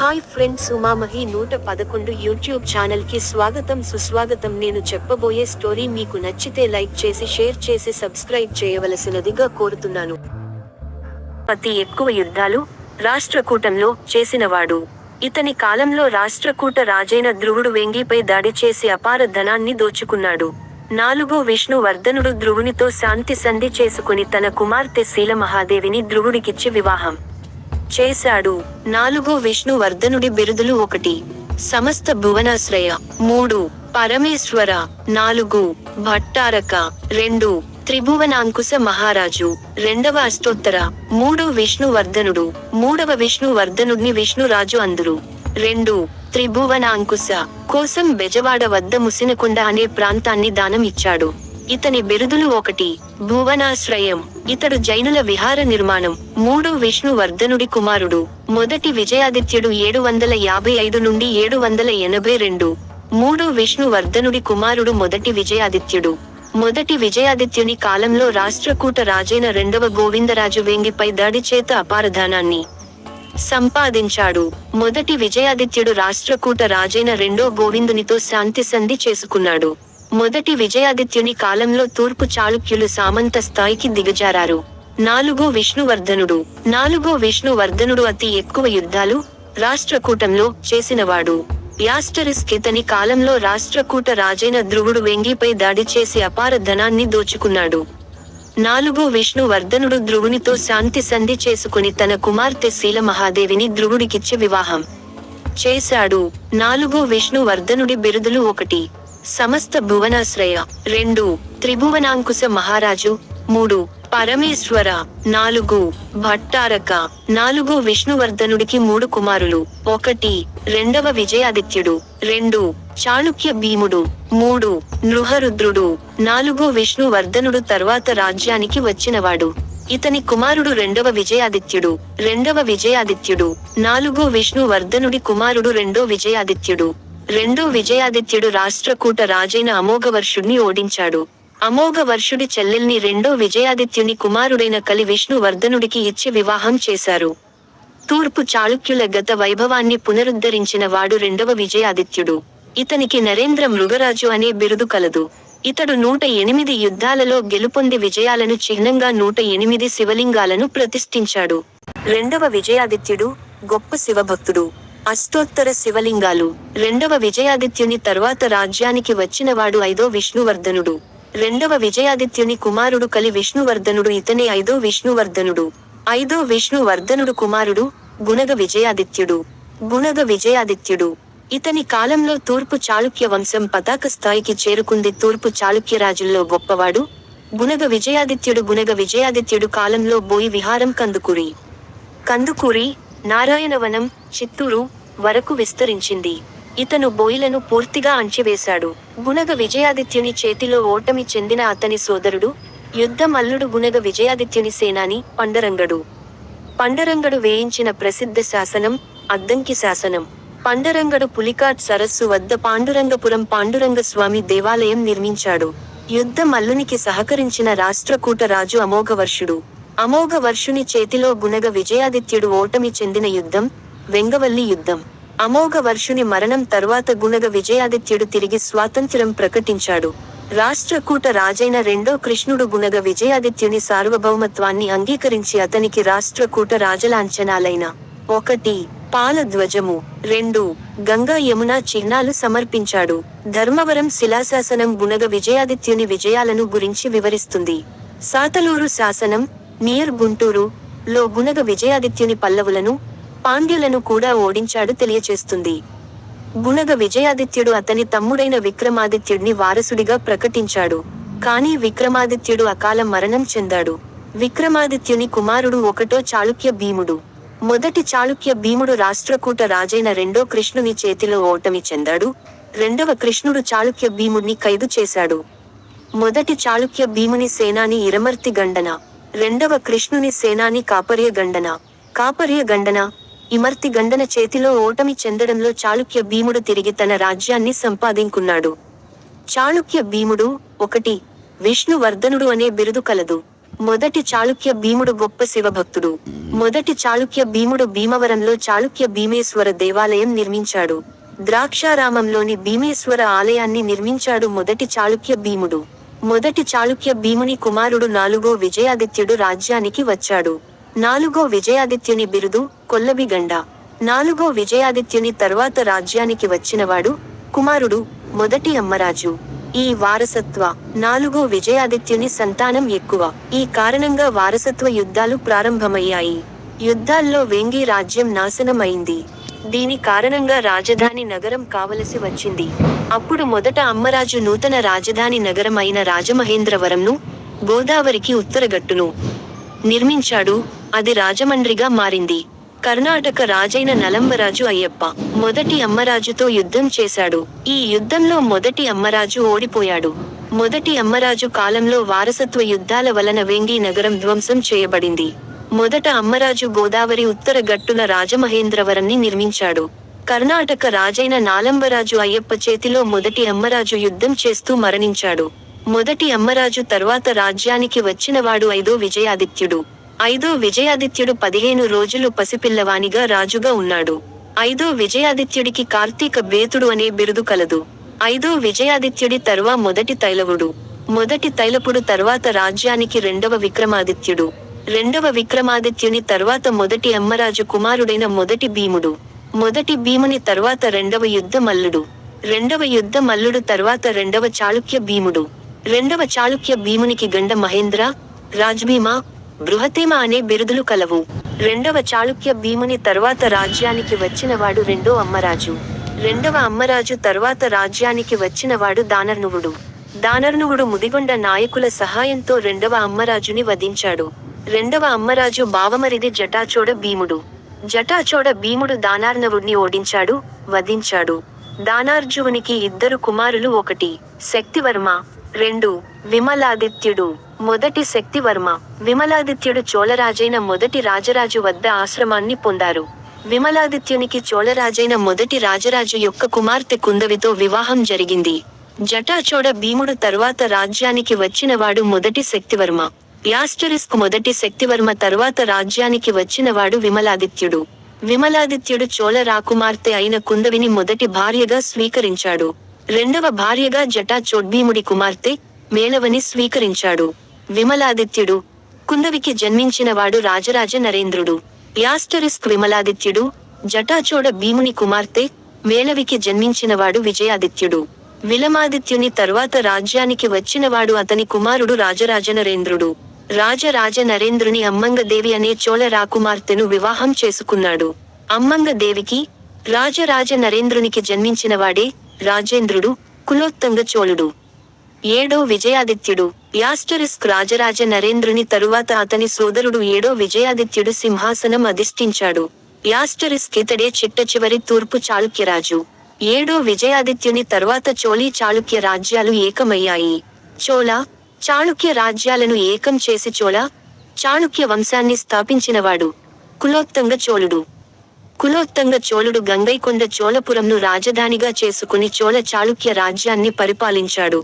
Hi friends ఉమామహి నూట పదకొండు YouTube ఛానల్కి స్వాగతం సుస్వాగతం. నేను చెప్పబోయే స్టోరీ మీకు నచ్చితే లైక్ చేసి షేర్ చేసి సబ్స్క్రైబ్ చేయవలసినదిగా కోరుతున్నాను. అతి ఎక్కువ యుద్ధాలు రాష్ట్రకూటంలో చేసినవాడు. ఇతని కాలంలో రాష్ట్రకూట రాజైన ధ్రువుడు వెంగిపై దాడి చేసి అపార ధనాన్ని దోచుకున్నాడు. నాలుగో విష్ణువర్ధనుడు ధ్రువునితో శాంతి సంధి చేసుకుని తన కుమార్తె శీల మహాదేవిని ధ్రువుడికిచ్చి వివాహం. చేశాడు. నాలుగు విష్ణువర్ధనుడి బిరుదులు ఒకటి. సమస్త భువనాశ్రయ. మూడు. పరమేశ్వర. నాలుగు. భట్టారక. రెండు. త్రిభువనాంకుశ మహారాజు. రెండవ అష్టోత్తర. మూడు విష్ణువర్ధనుడు. మూడవ విష్ణువర్ధనుడిని విష్ణురాజు అందురు. రెండు. త్రిభువనాంకుశ. కోసం బెజవాడ వద్ద ముసినకొండ అనే ప్రాంతాన్ని దానం ఇచ్చాడు. ఇతని బిరుదులు ఒకటి. భువనాశ్రయం. ఇతడు జైనుల విహార నిర్మాణం. మూడు విష్ణువర్ధనుడి కుమారుడు. మొదటి విజయాదిత్యుడు ఏడు వందల యాభై ఐదు నుండి ఏడు వందల ఎనభై రెండు. మూడు విష్ణువర్ధనుడి కుమారుడు మొదటి విజయాదిత్యుడు. మొదటి విజయాదిత్యుని కాలంలో రాష్ట్రకూట రాజైన రెండవ గోవిందరాజు వేంగిపై దాడి చేత అపారధానాన్ని సంపాదించాడు. మొదటి విజయాదిత్యుడు రాష్ట్రకూట రాజైన రెండో గోవిందునితో శాంతి సంధి చేసుకున్నాడు. మొదటి విజయాదిత్యుని కాలంలో తూర్పు చాళుక్యులు సామంత స్థాయికి దిగజారారు. నాలుగో విష్ణువర్ధనుడు. నాలుగో విష్ణువర్ధనుడు అతి ఎక్కువ యుద్ధాలు రాష్ట్రకూటంలో చేసినవాడు. యాస్టరిస్ ఇతని కాలంలో రాష్ట్రకూట రాజైన ధ్రువుడు వెంగిపై దాడి చేసి అపార ధనాన్ని దోచుకున్నాడు. నాలుగో విష్ణువర్ధనుడు ధ్రువునితో శాంతి సంధి చేసుకుని తన కుమార్తె శీల మహాదేవిని ధ్రువుడికిచ్చి వివాహం చేశాడు. నాలుగో విష్ణువర్ధనుడి బిరుదులు ఒకటి. సమస్త భువనాశ్రయ రెండు త్రిభువనాంకుశ మహారాజు మూడు పరమేశ్వర నాలుగు భట్టారక నాలుగో విష్ణువర్ధనుడికి మూడు కుమారులు ఒకటి రెండవ విజయాదిత్యుడు రెండు చాళుక్య భీముడు మూడు నృహరుద్రుడు నాలుగో విష్ణువర్ధనుడు తర్వాత రాజ్యానికి వచ్చినవాడు. ఇతని కుమారుడు రెండవ విజయాదిత్యుడు రెండవ విజయాదిత్యుడు నాలుగో విష్ణువర్ధనుడి కుమారుడు రెండో విజయాదిత్యుడు. రెండో విజయాదిత్యుడు రాష్ట్రకూట రాజైన అమోఘవర్షుడిని ఓడించాడు. అమోఘవర్షుడి చెల్లెల్ని రెండో విజయాదిత్యుని కుమారుడైన కలి విష్ణువర్ధనుడికి ఇచ్చి వివాహం చేశారు. తూర్పు చాళుక్యుల గత వైభవాన్ని పునరుద్ధరించిన వాడు రెండవ విజయాదిత్యుడు. ఇతనికి నరేంద్ర మృగరాజు అనే బిరుదు కలదు. ఇతడు నూట ఎనిమిది యుద్ధాలలో గెలుపొంది విజయాలను చిహ్నంగా నూట ఎనిమిది శివలింగాలను ప్రతిష్ఠించాడు. రెండవ విజయాదిత్యుడు గొప్ప శివభక్తుడు. అష్టోత్తర శివలింగాలు. రెండవ విజయాదిత్యుని తర్వాత రాజ్యానికి వచ్చినవాడు ఐదో విష్ణువర్ధనుడు. రెండవ విజయాదిత్యుని కుమారుడు కలి విష్ణువర్ధనుడు ఇతనే ఐదో విష్ణువర్ధనుడు. ఐదో విష్ణువర్ధనుడు కుమారుడు గుణగ విజయాదిత్యుడు. గుణగ విజయాదిత్యుడు. ఇతని కాలంలో తూర్పు చాళుక్య వంశం పతాక స్థాయికి చేరుకుంది. తూర్పు చాళుక్య రాజుల్లో గొప్పవాడు గుణగ విజయాదిత్యుడు. గుణగ విజయాదిత్యుడు కాలంలో బోయి విహారం కందుకూరి. కందుకూరి నారాయణవనం చిత్తూరు వరకు విస్తరించింది. ఇతను బోయిలను పూర్తిగా అంచివేశాడు. గుణగ విజయాదిత్యుని చేతిలో ఓటమి చెందిన అతని సోదరుడు యుద్ధ మల్లుడు గుణగ విజయాదిత్యుని సేనాని పండరంగడు. పండరంగడు వేయించిన ప్రసిద్ధ శాసనం అద్దంకి శాసనం. పండరంగడు పులికాట్ సరస్సు వద్ద పాండురంగపురం పాండురంగ స్వామి దేవాలయం నిర్మించాడు. యుద్ధ మల్లునికి సహకరించిన రాష్ట్రకూట రాజు అమోఘవర్షుడు. అమోఘవర్షుని చేతిలో గుణగ విజయాదిత్యుడు ఓటమి చెందిన యుద్ధం వెంగవల్లి యుద్ధం. అమోఘ వర్షుని మరణం తరువాత గుణగ విజయాదిత్యుడు తిరిగి స్వాతంత్ర్యం ప్రకటించాడు. రాష్ట్రకూట రాజైన రెండో కృష్ణుడు గుణగ విజయాదిత్యుని సార్వభౌమత్వాన్ని అంగీకరించి అతనికి రాష్ట్రకూట రాజలాంఛనాలైన ఒకటి పాల ధ్వజము రెండు గంగా యమున చిహ్నాలు సమర్పించాడు. ధర్మవరం శిలాశాసనం గుణగ విజయాదిత్యుని విజయాలను గురించి వివరిస్తుంది. సాతలూరు శాసనం నియర్ గుంటూరు లో గుణగ విజయాదిత్యుని పల్లవులను పాండ్యులను కూడా ఓడించాడు తెలియచేస్తుంది. గుణగ విజయాదిత్యుడు అతని తమ్ముడైన విక్రమాదిత్యుడిని వారసుడిగా ప్రకటించాడు. కానీ విక్రమాదిత్యుడు అకాల మరణం చెందాడు. విక్రమాదిత్యుని కుమారుడు ఒకటో చాళుక్య భీముడు. మొదటి చాళుక్య భీముడు రాష్ట్రకూట రాజైన రెండో కృష్ణుని చేతిలో ఓటమి చెందాడు. రెండవ కృష్ణుడు చాళుక్య భీముడిని ఖైదు చేశాడు. మొదటి చాళుక్య భీముని సేనాని ఇరమర్తి గండన. రెండవ కృష్ణుని సేనాని కాపర్య గండన. కాపర్య గండన ఇమర్తి గండన చేతిలో ఓటమి చెందడంలో చాళుక్య భీముడు తిరిగి తన రాజ్యాన్ని సంపాదింకున్నాడు. చాళుక్య భీముడు ఒకటి విష్ణువర్ధనుడు అనే బిరుదు కలదు. మొదటి చాళుక్య భీముడు గొప్ప శివభక్తుడు. మొదటి చాళుక్య భీముడు భీమవరంలో చాళుక్య భీమేశ్వర దేవాలయం నిర్మించాడు. ద్రాక్షారామంలోని భీమేశ్వర ఆలయాన్ని నిర్మించాడు మొదటి చాళుక్య భీముడు. మొదటి చాళుక్య భీముని కుమారుడు నాలుగో విజయాదిత్యుడు రాజ్యానికి వచ్చాడు. నాలుగో విజయాదిత్యుని బిరుదు కొల్లబిగండ నాలుగో విజయాదిత్యుని తర్వాత రాజ్యానికి వచ్చినవాడు కుమారుడు మొదటి అమ్మరాజు. ఈ వారసత్వ నాలుగో విజయాదిత్యుని సంతానం ఎక్కువ. ఈ కారణంగా వారసత్వ యుద్ధాలు ప్రారంభమయ్యాయి. యుద్ధాల్లో వేంగి రాజ్యం నాశనమైంది. దీని కారణంగా రాజధాని నగరం కావలసి వచ్చింది. అప్పుడు మొదట అమ్మరాజు నూతన రాజధాని నగరం అయిన రాజమహేంద్రవరంను గోదావరికి ఉత్తరగట్టును నిర్మించాడు అది రాజమండ్రిగా మారింది. కర్ణాటక రాజైన నలంబరాజు అయ్యప్ప మొదటి అమ్మరాజుతో యుద్ధం చేశాడు. ఈ యుద్ధంలో మొదటి అమ్మరాజు ఓడిపోయాడు. మొదటి అమ్మరాజు కాలంలో వారసత్వ యుద్ధాల వలన వేంగి నగరం ధ్వంసం చేయబడింది. మొదట అమ్మరాజు గోదావరి ఉత్తర గట్టున రాజమహేంద్రవరంని నిర్మించాడు. కర్ణాటక రాజైన నాలంబరాజు అయ్యప్ప చేతిలో మొదటి అమ్మరాజు యుద్ధం చేస్తూ మరణించాడు. మొదటి అమ్మరాజు తర్వాత రాజ్యానికి వచ్చినవాడు ఐదో విజయాదిత్యుడు. ఐదో విజయాదిత్యుడు పదిహేను రోజులు పసిపిల్లవానిగా రాజుగా ఉన్నాడు. ఐదో విజయాదిత్యుడికి కార్తీక బేతుడు అనే బిరుదు కలదు. ఐదో విజయాదిత్యుడి తర్వా మొదటి తైలవుడు. మొదటి తైలపుడు తర్వాత రాజ్యానికి రెండవ విక్రమాదిత్యుడు. రెండవ విక్రమాదిత్యుని తర్వాత మొదటి అమ్మరాజు కుమారుడైన మొదటి భీముడు. మొదటి భీముని తర్వాత రెండవ యుద్ధ మల్లుడు. రెండవ యుద్ధ మల్లుడు తర్వాత రెండవ చాళుక్య భీముడు. రెండవ చాళుక్య భీమునికి గండ మహేంద్ర రాజ్భీమా బృహతేమ అనే బిరుదులు కలవు. రెండవ చాళుక్య భీముని తర్వాత రాజ్యానికి వచ్చినవాడు రెండో అమ్మరాజు. రెండవ అమ్మరాజు తర్వాత రాజ్యానికి వచ్చినవాడు దానర్నువుడు. దానర్నువుడు ముదిగొండ నాయకుల సహాయంతో రెండవ అమ్మరాజుని వధించాడు. రెండవ అమ్మరాజు బావమరిది జటాచోడ భీముడు. జటాచోడ భీముడు దానార్నవుడిని ఓడించాడు వధించాడు. దానార్జువునికి ఇద్దరు కుమారులు ఒకటి శక్తివర్మ. రెండు విమలాదిత్యుడు మొదటి శక్తివర్మ. విమలాదిత్యుడు చోళరాజైన మొదటి రాజరాజు వద్ద ఆశ్రమాన్ని పొందారు. విమలాదిత్యునికి చోళరాజైన మొదటి రాజరాజు యొక్క కుమార్తె కుందవితో వివాహం జరిగింది. జటాచోడ భీముడు తరువాత రాజ్యానికి వచ్చినవాడు మొదటి శక్తివర్మ. యాస్టరిస్క్ మొదటి శక్తివర్మ తరువాత రాజ్యానికి వచ్చినవాడు విమలాదిత్యుడు. విమలాదిత్యుడు చోళ రాకుమార్తె అయిన కుందవిని మొదటి భార్యగా స్వీకరించాడు. రెండవ భార్యగా జటా చోడ్భీముడి కుమార్తె మేలవని స్వీకరించాడు. విమలాదిత్యుడు కుందవికి జన్మించినవాడు రాజరాజ నరేంద్రుడు. యాస్టరిస్క్ విమలాదిత్యుడు జటాచోడ భీముని కుమార్తె మేలవికి జన్మించినవాడు విజయాదిత్యుడు. విలమాదిత్యుని తర్వాత రాజ్యానికి వచ్చినవాడు అతని కుమారుడు రాజరాజ నరేంద్రుడు. రాజరాజ నరేంద్రుని అమ్మంగదేవి అనే చోళ రాకుమార్తెను వివాహం చేసుకున్నాడు. అమ్మంగదేవికి రాజరాజ నరేంద్రునికి జన్మించినవాడే రాజేంద్రుడు కులోత్తంగ చోళుడు. ఏడో విజయాదిత్యుడు యాస్టరిస్క్ రాజరాజ నరేంద్రుని తరువాత అతని సోదరుడు ఏడో విజయాదిత్యుడు సింహాసనం అధిష్ఠించాడు. యాస్టరిస్క్ ఇతడే చిట్ట చివరి తూర్పు చాళుక్యరాజు. ఏడో విజయాదిత్యుని తర్వాత చోళీ చాళుక్య రాజ్యాలు ఏకమయ్యాయి. చోళ చాళుక్య రాజ్యాలను ఏకం చేసి చోళ చాళుక్య వంశాన్ని స్థాపించినవాడు కులోత్తంగ చోళుడు. కులోత్తంగ చోళుడు గంగైకొండ చోళపురంను రాజధానిగా చేసుకుని చోళ చాళుక్య రాజ్యాన్ని పరిపాలించాడు.